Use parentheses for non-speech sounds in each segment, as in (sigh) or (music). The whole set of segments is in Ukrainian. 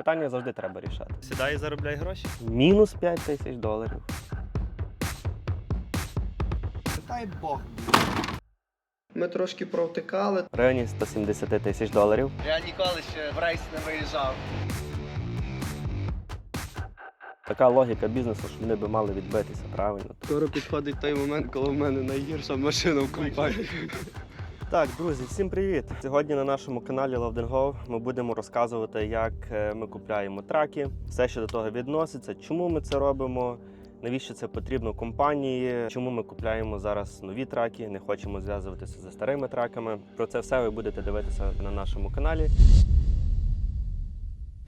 Питання завжди треба рішати. Сідай і заробляй гроші. Мінус 5 тисяч доларів. Дай Бог. Ми трошки провтикали. В районі 170 тисяч доларів. Я ніколи ще в рейс не виїжджав. Така логіка бізнесу, що вони би мали відбитися, правильно? Скоро підходить той момент, коли в мене найгірша машина в компанії. Так, друзі, всім привіт! Сьогодні на нашому каналі Go ми будемо розказувати, як е, ми купляємо траки, все, що до того відноситься, чому ми це робимо, навіщо це потрібно компанії, чому ми купляємо зараз нові траки, не хочемо зв'язуватися зі старими траками. Про це все ви будете дивитися на нашому каналі.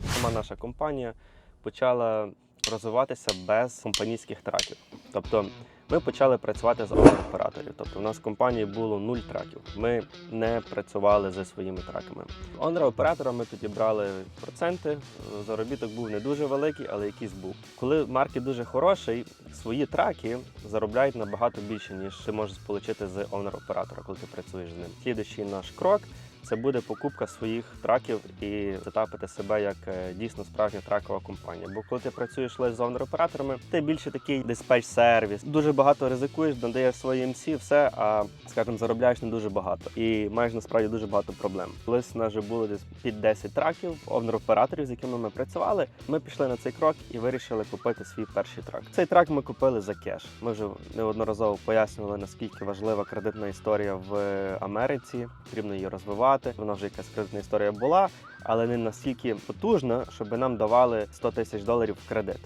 Сама наша компанія почала розвиватися без компанійських траків. Тобто ми почали працювати з операторів. Тобто, у нас в компанії було нуль траків. Ми не працювали зі своїми траками. Онра оператора ми тоді брали проценти. Заробіток був не дуже великий, але якийсь був. Коли маркет дуже хороший, свої траки заробляють набагато більше, ніж ти можеш отримати з онер оператора, коли ти працюєш з ним. Слідуючий наш крок. Це буде покупка своїх траків і затапити себе як е, дійсно справжня тракова компанія. Бо коли ти працюєш лише з операторами, ти більше такий диспетч сервіс. Дуже багато ризикуєш, надаєш свої МС, все, а скажімо, заробляєш не дуже багато. І маєш насправді дуже багато проблем. Колись у нас вже було десь під 10 траків, операторів, з якими ми працювали. Ми пішли на цей крок і вирішили купити свій перший трак. Цей трак ми купили за кеш. Ми вже неодноразово пояснювали, наскільки важлива кредитна історія в Америці. Потрібно її розвивати. Вона вже якась кредитна історія була, але не настільки потужна, щоб нам давали 100 тисяч доларів в кредит.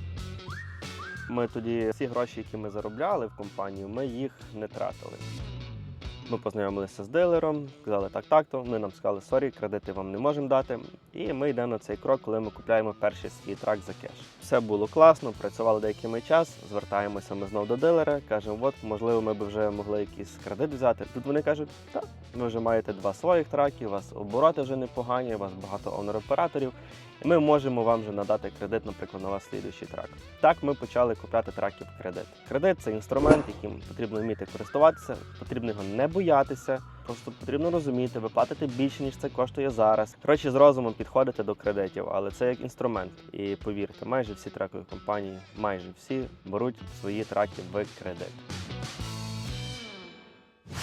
Ми тоді всі гроші, які ми заробляли в компанію, ми їх не тратили. Ми познайомилися з дилером, сказали так, так то. Вони нам сказали, сорі, кредити вам не можемо дати. І ми йдемо на цей крок, коли ми купляємо перший свій трак за кеш. Все було класно, працювали деякий ми час. Звертаємося ми знову до дилера, кажемо, от можливо, ми б вже могли якийсь кредит взяти. Тут вони кажуть, так, ви вже маєте два своїх траки, у вас обороти вже непогані, у вас багато онор-операторів. Ми можемо вам вже надати кредит, наприклад, на вас слідуючий трак. Так ми почали купляти траки в кредит. Кредит це інструмент, яким потрібно вміти користуватися, потрібно його не боятися. Просто потрібно розуміти, ви платите більше, ніж це коштує зараз. Коротше, з розумом підходите до кредитів, але це як інструмент. І повірте, майже всі тракові компанії, майже всі беруть свої траки в кредит.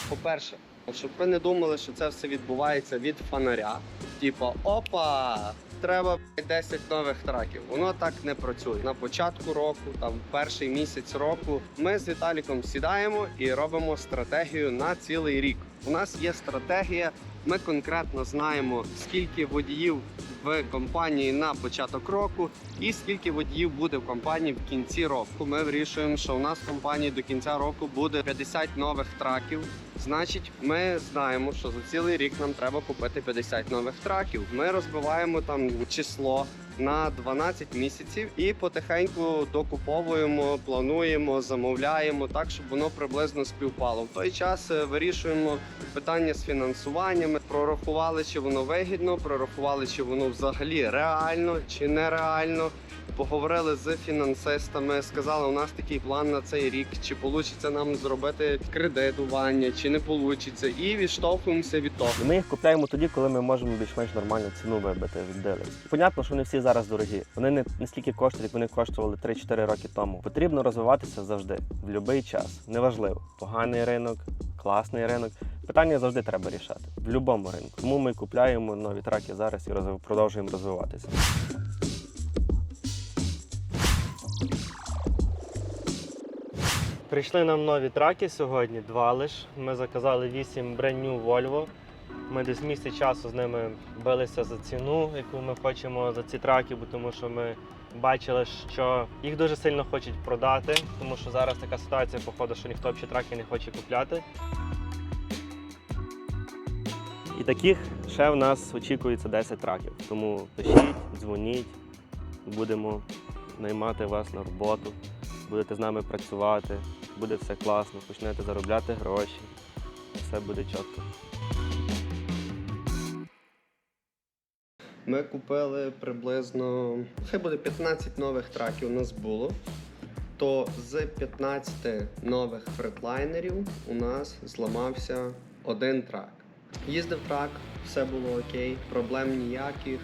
По-перше, щоб ви не думали, що це все відбувається від фонаря. Типа, опа! Треба 10 нових траків. Воно так не працює. На початку року, там перший місяць року, ми з Віталіком сідаємо і робимо стратегію на цілий рік. У нас є стратегія. Ми конкретно знаємо, скільки водіїв в компанії на початок року, і скільки водіїв буде в компанії в кінці року. Ми вирішуємо, що у нас в компанії до кінця року буде 50 нових траків. Значить, ми знаємо, що за цілий рік нам треба купити 50 нових траків. Ми розбиваємо там число на 12 місяців і потихеньку докуповуємо, плануємо, замовляємо так, щоб воно приблизно співпало. В той час е, вирішуємо питання з фінансуванням, прорахували, чи воно вигідно, прорахували, чи воно взагалі реально чи нереально. Поговорили з фінансистами, сказали, у нас такий план на цей рік, чи вийде нам зробити кредитування, чи не вийде. І відштовхуємося від того. Ми їх купляємо тоді, коли ми можемо більш-менш нормальну ціну вибити від дилерів. Понятно, що вони всі зараз дорогі. Вони не настільки коштують, як вони коштували 3-4 роки тому. Потрібно розвиватися завжди, в будь-який час. Неважливо, поганий ринок, класний ринок. Питання завжди треба рішати в будь-якому ринку. Тому ми купляємо нові траки зараз і продовжуємо розвиватися. Прийшли нам нові траки сьогодні, два лиш. Ми заказали 8 brand new Volvo. Ми десь місяць часу з ними билися за ціну, яку ми хочемо за ці траки, бо тому що ми бачили, що їх дуже сильно хочуть продати, тому що зараз така ситуація, походу, що ніхто взагалі траки не хоче купляти. І таких ще в нас очікується 10 траків. Тому пишіть, дзвоніть, будемо наймати вас на роботу, будете з нами працювати, буде все класно, почнете заробляти гроші, все буде чітко. Ми купили приблизно, хай буде 15 нових траків у нас було. То з 15 нових фретлайнерів у нас зламався один трак. Їздив трак, все було окей, проблем ніяких.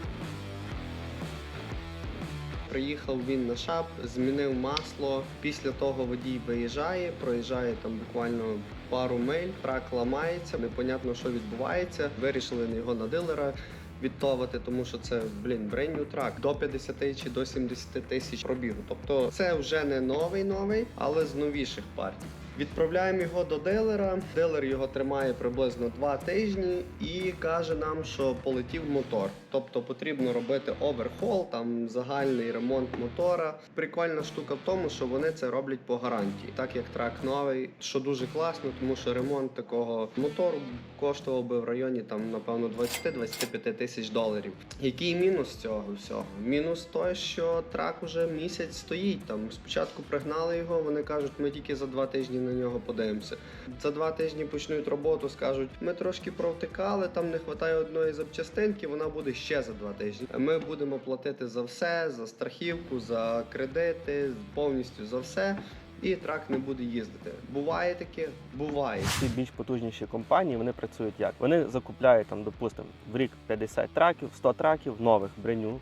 Приїхав він на шап, змінив масло. Після того водій виїжджає, проїжджає там буквально пару миль, трак ламається, непонятно, що відбувається. Вирішили його на дилера відтовати, тому що це блін бренню трак до 50 чи до 70 тисяч пробігу. Тобто це вже не новий новий, але з новіших партій. Відправляємо його до дилера. Дилер його тримає приблизно два тижні і каже нам, що полетів мотор. Тобто потрібно робити оверхол, там загальний ремонт мотора. Прикольна штука в тому, що вони це роблять по гарантії, так як трак новий, що дуже класно, тому що ремонт такого мотору коштував би в районі там, напевно, 20-25 тисяч доларів. Який мінус цього всього? Мінус той, що трак уже місяць стоїть. Там спочатку пригнали його. Вони кажуть, ми тільки за два тижні на нього подивимося. За два тижні почнуть роботу, скажуть, ми трошки провтикали, там не вистачає одної запчастинки, вона буде ще за два тижні. Ми будемо платити за все, за страхівку, за кредити, повністю за все. І трак не буде їздити. Буває таке? Буває. Ці більш потужніші компанії вони працюють як? Вони закупляють там, допустимо, в рік 50 траків, 100 траків нових броню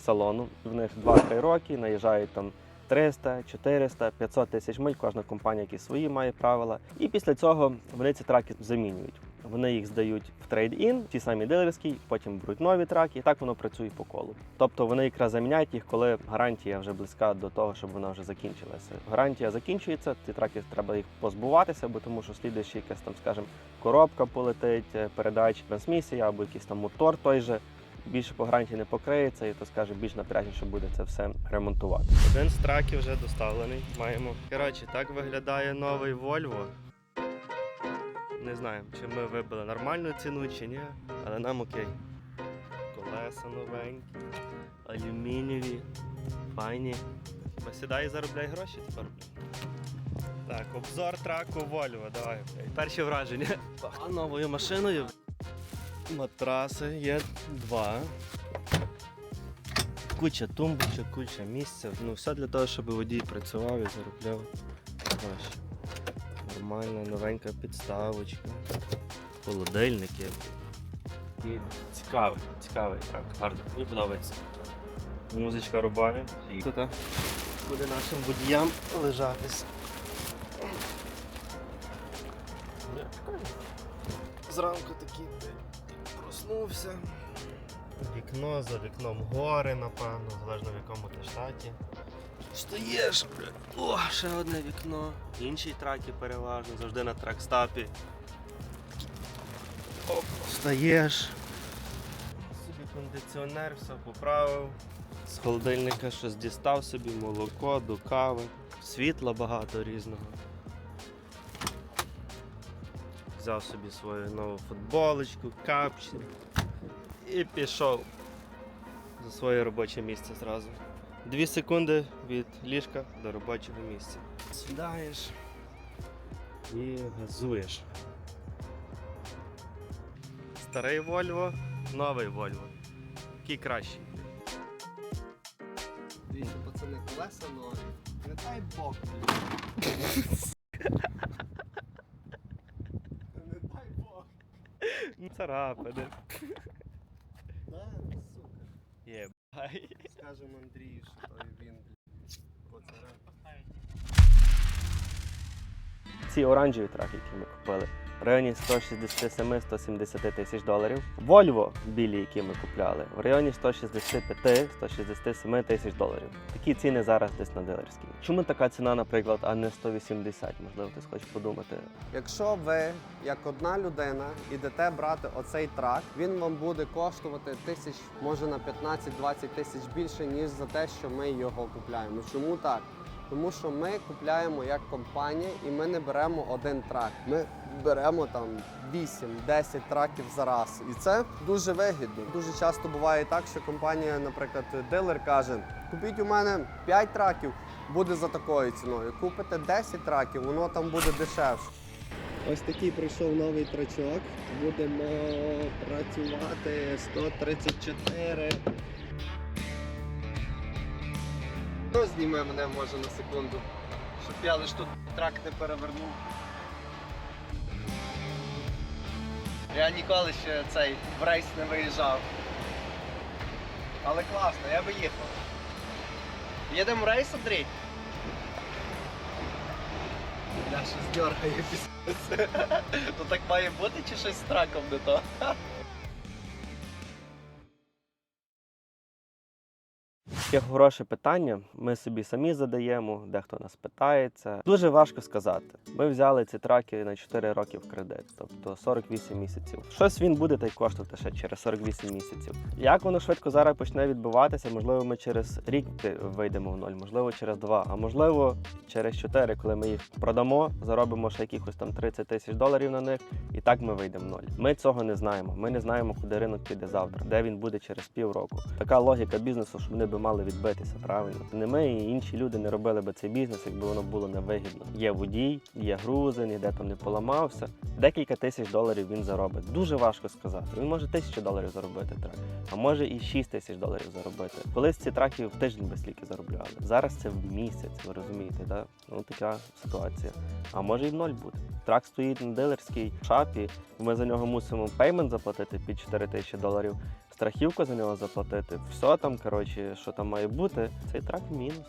салону. В них 2-3 роки наїжджають там 300, 400, 500 тисяч миль. Кожна компанія які свої має правила. І після цього вони ці траки замінюють. Вони їх здають в трейд-ін, ті самі дилерські, потім беруть нові траки, і так воно працює по колу. Тобто вони якраз заміняють їх, коли гарантія вже близька до того, щоб вона вже закінчилася. Гарантія закінчується, ці траки треба їх позбуватися, бо тому що слідуючи якась там, скажімо, коробка полетить, е, передача, трансмісія або якийсь там мотор той же. Більше по гарантії не покриється, і то скаже більш напряжніше буде це все ремонтувати. Один з траків вже доставлений. Маємо. Коротше, так виглядає новий Volvo. Не знаю, чи ми вибили нормальну ціну чи ні, але нам окей. Колеса новенькі, алюмінієві, файні. Посідай і заробляй гроші тепер. Так, обзор траку Volvo, давай. Перші враження. А новою машиною. Матраси є два. Куча тумбочок, куча місця. Ну, все для того, щоб водій працював і заробляв гроші. Нормальна новенька підставочка. Холодильники. І цікавий, цікавий трак. Гарно. Мені подобається. Музичка рубає. І тут буде нашим водіям лежатись. Зранку такий проснувся. Вікно за вікном гори, напевно, залежно в якому ти штаті. Стоїш, бля. О, ще одне вікно. Інші траки переважно, завжди на тракстапі. Оп, встаєш. Собі кондиціонер, все поправив. З холодильника щось дістав собі, молоко, до кави. Світла багато різного. Взяв собі свою нову футболочку, капчі і пішов за своє робоче місце зразу. Дві секунди від ліжка до робочого місця. Сідаєш і газуєш. Старий Вольво, новий Вольво. Який кращий. Дивіться, пацани, колеса нові. Не дай Бог. (laughs) Не дай Бог. Царапини. Да, сука. Єбай. Скажемо Андрію, що той він. Поцарапав. Ці оранжеві траки, які ми купили, в районі 167-170 тисяч доларів. Volvo білі, які ми купляли, в районі 165-167 тисяч доларів. Такі ціни зараз десь на дилерській. Чому така ціна, наприклад, а не 180? Можливо, хтось хоче подумати. Якщо ви, як одна людина, ідете брати оцей трак, він вам буде коштувати тисяч, може на 15-20 тисяч більше, ніж за те, що ми його купляємо. Чому так? Тому що ми купляємо як компанія і ми не беремо один трак. Ми беремо там 8-10 траків за раз. І це дуже вигідно. Дуже часто буває так, що компанія, наприклад, дилер каже: купіть у мене 5 траків, буде за такою ціною. Купите 10 траків, воно там буде дешевше. Ось такий прийшов новий трачок. Будемо працювати 134. Хто зніме мене може на секунду, щоб я лиш тут трак не перевернув. Я ніколи ще цей в рейс не виїжджав. Але класно, я би їхав. Їдемо в рейс, Андрій? Я щось дергаю після. (laughs) То так має бути чи щось з траком не то? Таке хороше питання. Ми собі самі задаємо, дехто нас питається. Дуже важко сказати. Ми взяли ці траки на 4 роки в кредит, тобто 48 місяців. Щось він буде та й коштувати ще через 48 місяців. Як воно швидко зараз почне відбуватися? Можливо, ми через рік вийдемо в ноль, можливо, через два, а можливо, через 4, коли ми їх продамо, заробимо ще якихось там 30 тисяч доларів на них, і так ми вийдемо в ноль. Ми цього не знаємо. Ми не знаємо, куди ринок піде завтра, де він буде через півроку. Така логіка бізнесу, що вони би мали відбитися, правильно. Не ми і інші люди не робили би цей бізнес, якби воно було невигідно. Є водій, є грузи, ніде там не поламався. Декілька тисяч доларів він заробить. Дуже важко сказати. Він може тисячу доларів заробити трак, а може і 6 тисяч доларів заробити. Колись ці траки в тиждень без стільки заробляли. Зараз це в місяць, ви розумієте, да? Ну така ситуація. А може і в ноль бути. Трак стоїть на дилерській шапі. Ми за нього мусимо пеймент заплатити під 4 тисячі доларів. Страхівку за нього заплатити, все там, коротше, що там має бути. Цей трак мінус.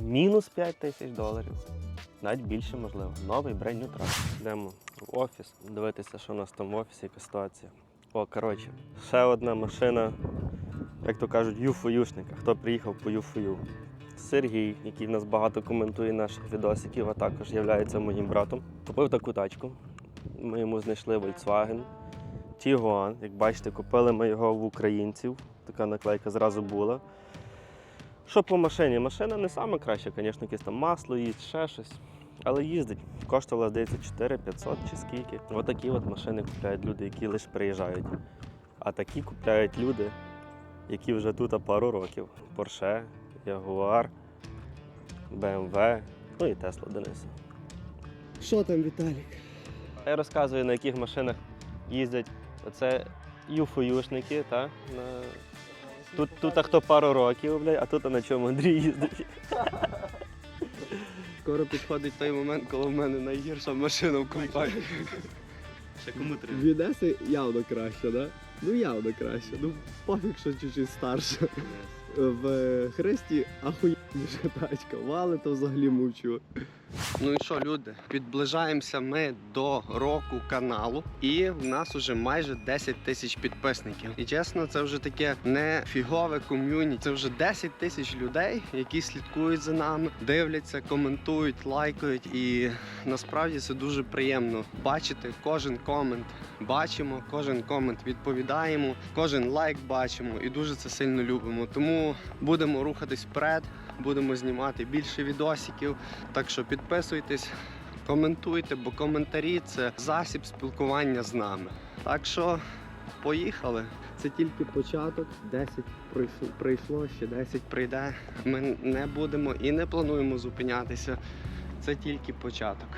Мінус 5 тисяч доларів. Навіть більше можливо. Новий брендню трак. Йдемо в офіс, дивитися, що у нас там в офісі, яка ситуація. О, коротше, ще одна машина, як то кажуть, юфоюшника. Хто приїхав по юфою? Сергій, який в нас багато коментує наших відосиків, а також є моїм братом. Купив таку тачку. Ми йому знайшли Volkswagen. Тігуан. Як бачите, купили ми його в українців. Така наклейка зразу була. Що по машині? Машина не саме краща, звісно, якесь там масло їсть, ще щось. Але їздить. Коштувала, здається, 4 500 чи скільки. Отакі от машини купляють люди, які лише приїжджають. А такі купляють люди, які вже тут пару років. Porsche, Jaguar, BMW, ну і Tesla Дениса. Що там, Віталік? Я розказую, на яких машинах їздять. Оце юфоюшники, та? На... Тут, тут а хто пару років, блядь, а тут а на чому Андрій їздить. Скоро підходить той момент, коли в мене найгірша машина в компанії. Ще кому треба? Від Еси явно краще, да? Ну явно краще. Ну пофіг, що чуть-чуть старше. В Хресті ахуєнніша тачка. Вали то взагалі мовчу. Ну і що, люди? Підближаємося ми до року каналу, і в нас уже майже 10 тисяч підписників. І чесно, це вже таке не фігове ком'юніті. Це вже 10 тисяч людей, які слідкують за нами, дивляться, коментують, лайкають. І насправді це дуже приємно бачити кожен комент. Бачимо, кожен комент відповідаємо, кожен лайк бачимо і дуже це сильно любимо. Тому будемо рухатись вперед, будемо знімати більше відосиків. Так що підписуйтесь, коментуйте, бо коментарі це засіб спілкування з нами. Так що поїхали. Це тільки початок, 10 пройшло, прийшло, ще 10 прийде. Ми не будемо і не плануємо зупинятися. Це тільки початок.